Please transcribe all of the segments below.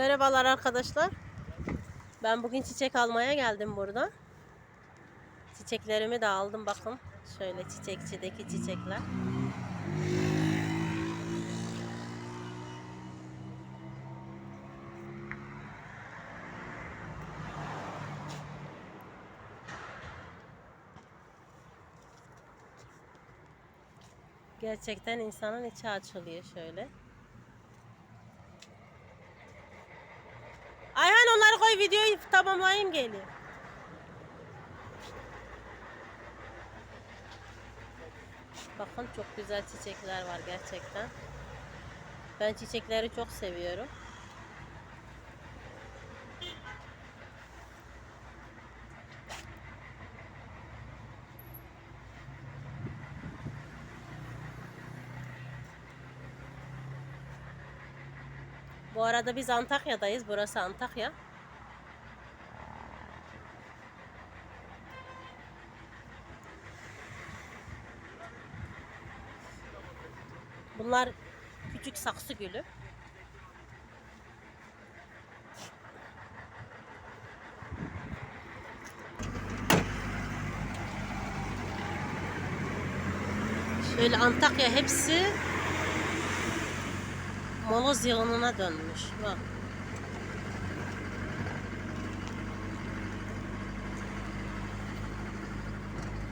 Merhabalar arkadaşlar. Ben bugün çiçek almaya geldim burada. Çiçeklerimi de aldım bakın. Şöyle çiçekçideki çiçekler. Gerçekten insanın içi açılıyor şöyle. Videoyu tamamlayayım geliyor. Bakın çok güzel çiçekler var gerçekten. Ben çiçekleri çok seviyorum. Bu arada biz Antakya'dayız. Burası Antakya. Bunlar küçük saksı gülü. Şöyle Antakya hepsi moloz yığınına dönmüş. Bak.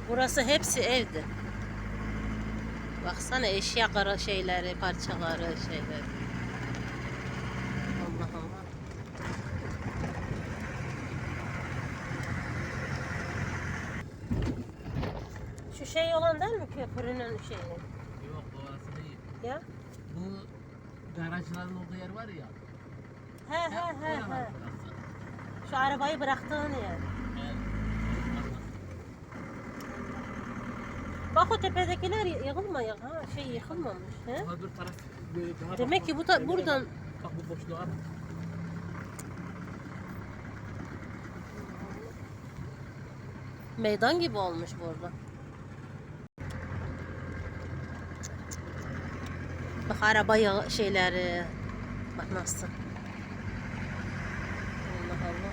Burası hepsi evdi. Baksana eşya kara şeyleri, parçaları, şeyler. Allah Allah. Şu şey olan değil mi köprünün şeyi? Yok orası değil. Ya? Bu garajların olduğu yer var ya. He he he he. Şu arabayı bıraktığın yer. Bak o tepedekiler yıkılmıyor. Ha şey yıkılmamış. He? Öbür taraf böyle daha Demek ki bu böyle buradan Bak, bak bu boşluğa bak. meydan gibi olmuş burada. Bak araba yağı- şeyleri. Bak nasıl. Allah Allah.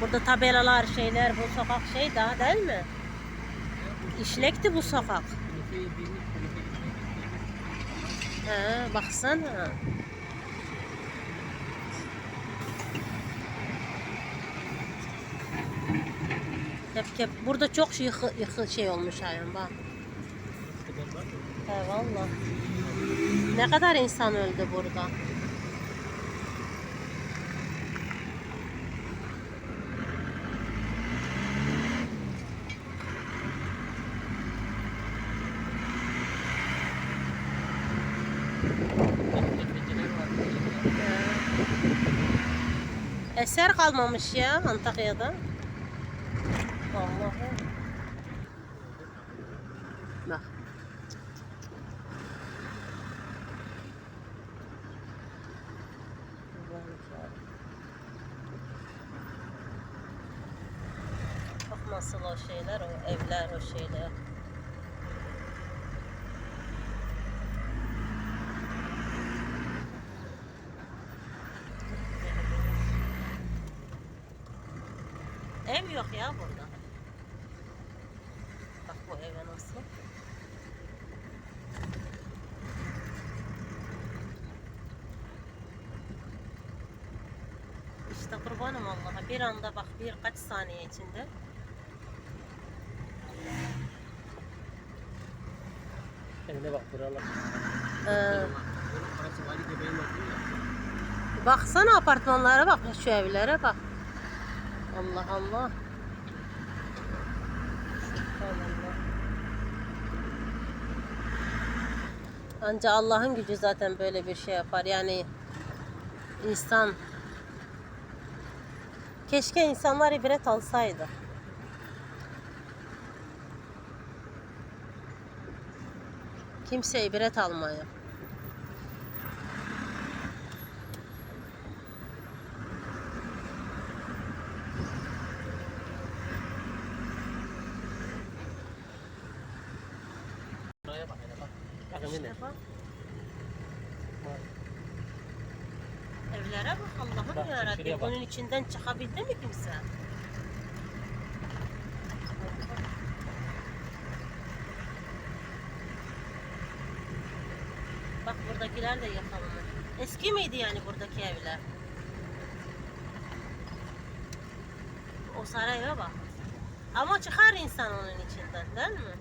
Burada tabelalar şeyler bu sokak şey daha değil mi? İşlekti bu sokak. He, baksana. Hep, hep burada çok şey, yıkı, şey olmuş ayın bak. He valla. Ne kadar insan öldü burada. Eser kalmamış ya Antakya'da. Vallahi. Bak. Bak nasıl o şeyler, o evler, o şeyler. Ev yok ya burada. Bak bu eve nasıl. İşte kurbanım Allah'a. Bir anda bak birkaç saniye içinde. Kendine bak buralar. Ee, baksana apartmanlara bak şu evlere bak. Allah Allah. Anca Allah'ın gücü zaten böyle bir şey yapar. Yani insan keşke insanlar ibret alsaydı. Kimse ibret almıyor. Bak hele bak. Bakın. İşte bak. Allah'ım yarabbim. Bunun içinden çıkabildi mi kimse? Bak buradakiler de yıkılmış. Eski miydi yani buradaki evler? O saraya bak. Ama çıkar insan onun içinden değil mi?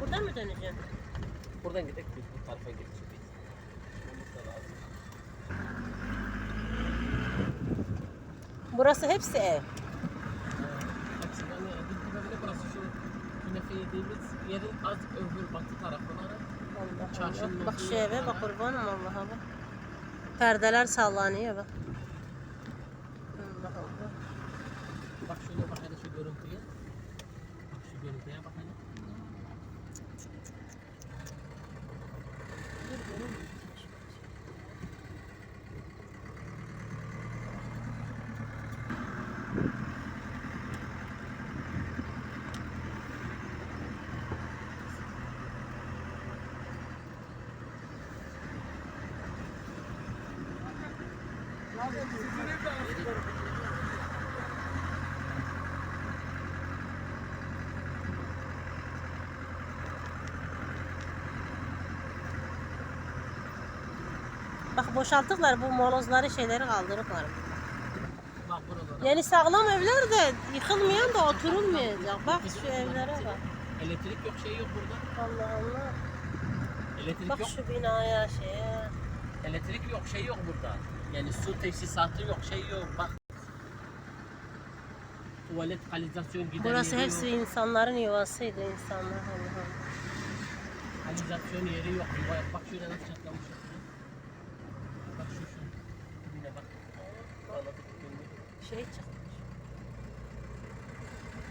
Buradan mı döneceksin? Buradan gidelim bu tarafa geçeceğiz. Olması da lazım. Burası hepsi ev. Yani dip dibe bile burası şu künefe yediğimiz yerin az öbür batı tarafına Allah Çarşının Allah. Bak şu eve bak ha. kurbanım Allah'a bak. Perdeler sallanıyor bak. Allah Allah. Bak şöyle bak hele şu görüntüye. Bak şu görüntüye bak hele. Bak boşalttıklar bu molozları şeyleri kaldırıklar. Bak buralara. Yani sağlam evler de yıkılmayan da oturulmayacak. Bak şu evlere bak. Elektrik yok şey yok burada. Allah Allah. Elektrik Bak yok. şu binaya şeye. Elektrik yok şey yok burada. Yani su tesisatı yok şey yok bak. Tuvalet kanalizasyon gider Burası yeri hepsi yok. insanların yuvasıydı insanlar. Allah Allah. Kanalizasyon yeri yok. Yuva- Bak şöyle nasıl çatlamış. Bak şu şu. Dibine bak. Şimdi. Şey çıkmış.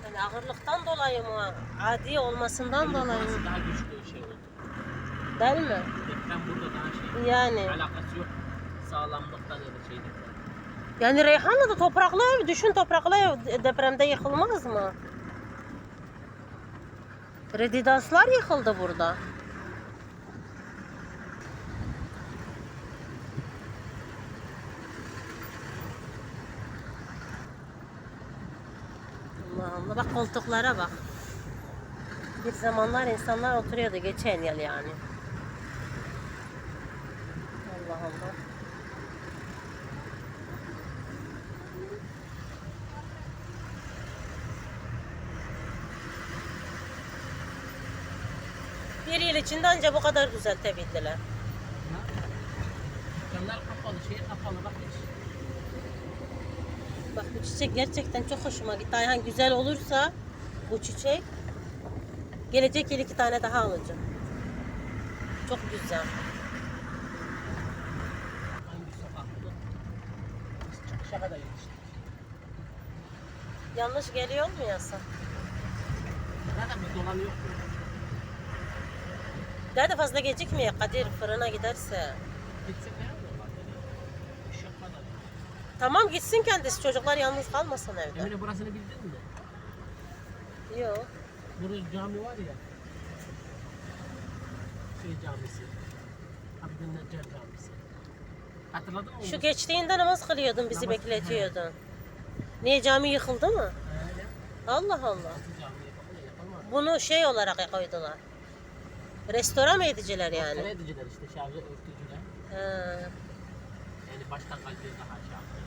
Yani ağırlıktan dolayı mı? Adi olmasından dolayı burası mı? daha güçlü şey oldu. Değil mi? Deprem burada daha şey. Yani. Alakası yok. Sağlamlıktan da şeyden. Yani Reyhanlı'da topraklı ev, düşün topraklı ev depremde yıkılmaz mı? Rezidanslar yıkıldı burada. Allah Allah bak koltuklara bak. Bir zamanlar insanlar oturuyordu geçen yıl yani. Allah Allah. Bir yıl içinde anca bu kadar düzeltebildiler. Dükkanlar kapalı, şey kapalı bak hiç. Bak bu çiçek gerçekten çok hoşuma gitti. Ayhan güzel olursa bu çiçek gelecek yıl iki tane daha alacağım. Çok güzel. Çıkışa kadar yetiştik. Yanlış geliyor mu yasa? Zaten bir dolan yok. mu? Daha da fazla gecikmeye Kadir fırına giderse. Tamam gitsin kendisi çocuklar yalnız kalmasın evde. Emine burasını bildin mi? Yok. Burası cami var ya. Şey camisi. Abdül Neccar camisi. Hatırladın mı? Şu geçtiğinde namaz kılıyordun bizi Namaz- bekletiyordun. Niye cami yıkıldı mı? He. Allah Allah. Bunu şey olarak koydular. Restore mu ediciler yani? Ne ediciler işte şarjı örtücüler. Ha. Yani başka kalite daha şey yapıyor.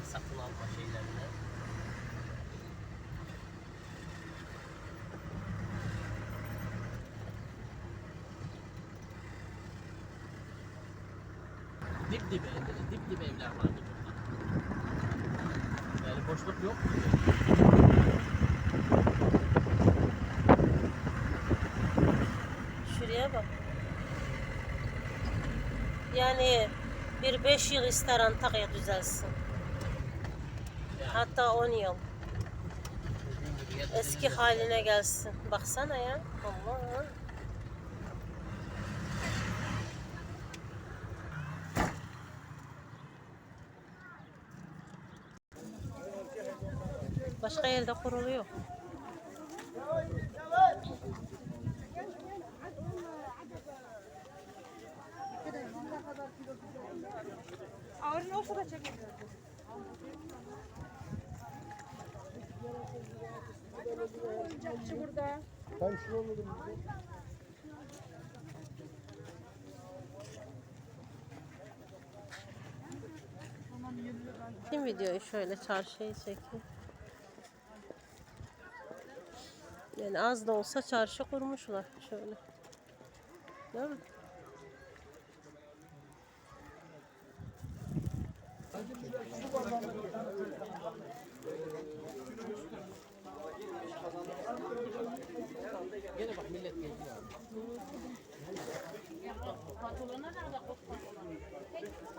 Al satın alma şeylerine. Dip dibe, dip dibe evler vardı burada. Boşluk yok. Şuraya bak. Yani bir beş yıl ister Antakya düzelsin. Hatta on yıl. Eski haline gelsin. Baksana ya. Allah. Başka yerde kuruluyor. Ağrın olsa da çekelim. Oyuncakçı burada. Kim videoyu şöyle çarşıyı çekiyor. Yani az da olsa çarşı kurmuşlar şöyle. Değil mi?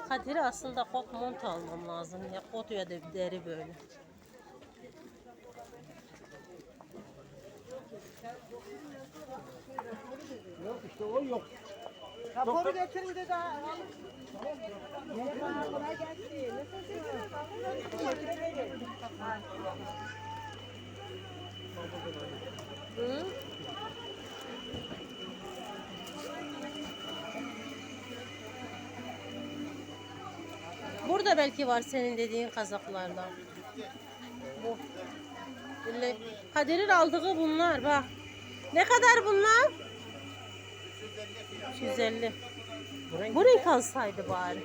Kadir'e aslında kot mont almam lazım ya kot ya da deri böyle. Raporu getir bir de daha. Burada belki var senin dediğin kazaklardan. Bu. Böyle Kadir'in aldığı bunlar bak. Ne kadar bunlar? 250. Bu renk alsaydı bari.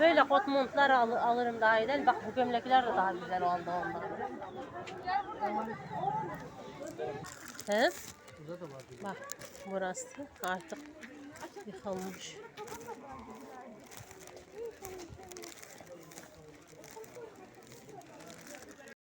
Böyle kot montlar al- alırım daha iyiden. Bak bu gömlekler de daha güzel oldu ondan. He? Bak burası artık yıkılmış.